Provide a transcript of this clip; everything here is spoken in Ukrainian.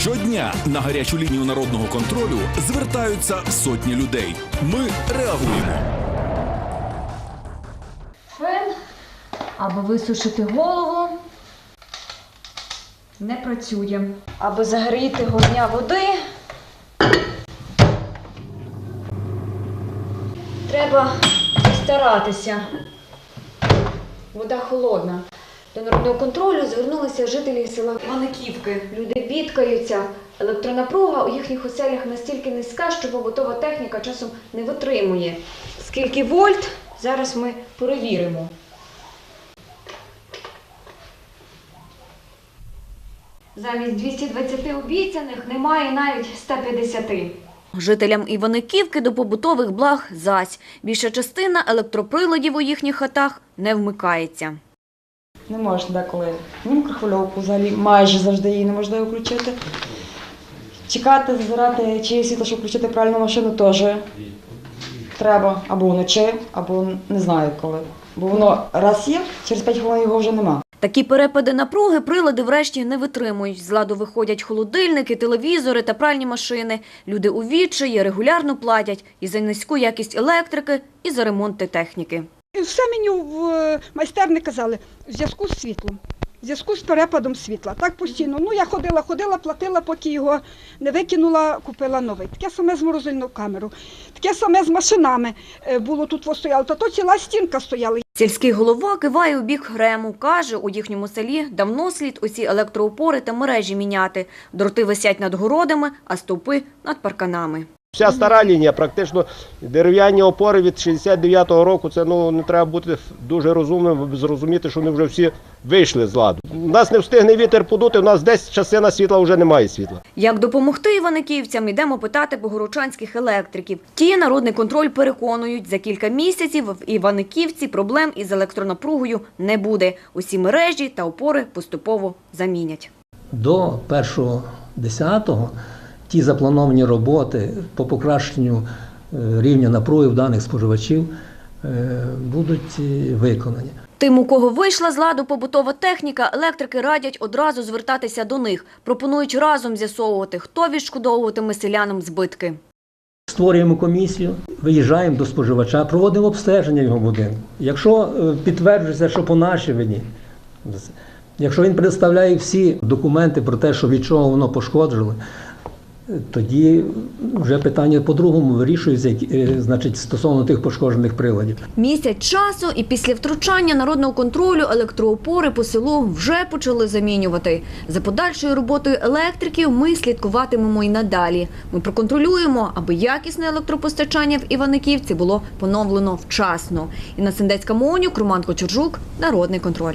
Щодня на гарячу лінію народного контролю звертаються сотні людей. Ми реагуємо. Фен, аби висушити голову, не працює. Аби загріти горня води. Треба старатися. Вода холодна. До народного контролю звернулися жителі села Маниківки. Люди бідкаються. Електронапруга у їхніх оселях настільки низька, що побутова техніка часом не витримує. Скільки вольт? Зараз ми перевіримо. Замість 220 обіцяних немає навіть 150. Жителям Іваниківки до побутових благ зась. Більша частина електроприладів у їхніх хатах не вмикається. Не можеш деколи. Ні мікрохвильовку взагалі майже завжди її неможливо включити. Чекати, зазирати, чи є світло, щоб включити правильну машину, теж треба або вночі, або не знаю коли. Бо воно раз є, через 5 хвилин його вже нема. Такі перепади напруги прилади врешті не витримують. З ладу виходять холодильники, телевізори та пральні машини. Люди у відчаї регулярно платять і за низьку якість електрики, і за ремонти техніки. Все мені в е, майстерні казали в зв'язку з світлом, в зв'язку з перепадом світла. Так постійно. Ну я ходила, ходила, платила, поки його не викинула, купила новий. Таке саме з морозильну камеру, таке саме з машинами е, було тут стояло. Та то ціла стінка стояла. Сільський голова киває у бік Грему. Каже, у їхньому селі давно слід усі електроопори та мережі міняти. Дроти висять над городами, а стовпи – над парканами. Вся стара лінія, практично дерев'яні опори від 69-го року. Це ну не треба бути дуже розумним, зрозуміти, що вони вже всі вийшли з ладу. У нас не встигне вітер подути. У нас десь частина світла вже немає світла. Як допомогти іваниківцям, йдемо питати богородчанських електриків. Ті народний контроль переконують, за кілька місяців в Іваниківці проблем із електронапругою не буде. Усі мережі та опори поступово замінять. До 1.10 ті заплановані роботи по покращенню е, рівня напруги даних споживачів е, будуть е, виконані. Тим, у кого вийшла з ладу побутова техніка, електрики радять одразу звертатися до них. Пропонують разом з'ясовувати, хто відшкодовуватиме селянам збитки. Створюємо комісію, виїжджаємо до споживача, проводимо обстеження його будинку. Якщо підтверджується, що по нашій вині, якщо він представляє всі документи про те, що від чого воно пошкоджено, тоді вже питання по-другому вирішується, е, значить, стосовно тих пошкоджених приладів. Місяць часу і після втручання народного контролю електроопори по селу вже почали замінювати. За подальшою роботою електриків ми слідкуватимемо і надалі. Ми проконтролюємо, аби якісне електропостачання в Іваниківці було поновлено вчасно. Інна Сендецька Монюк, Роман Кочержук, Народний контроль.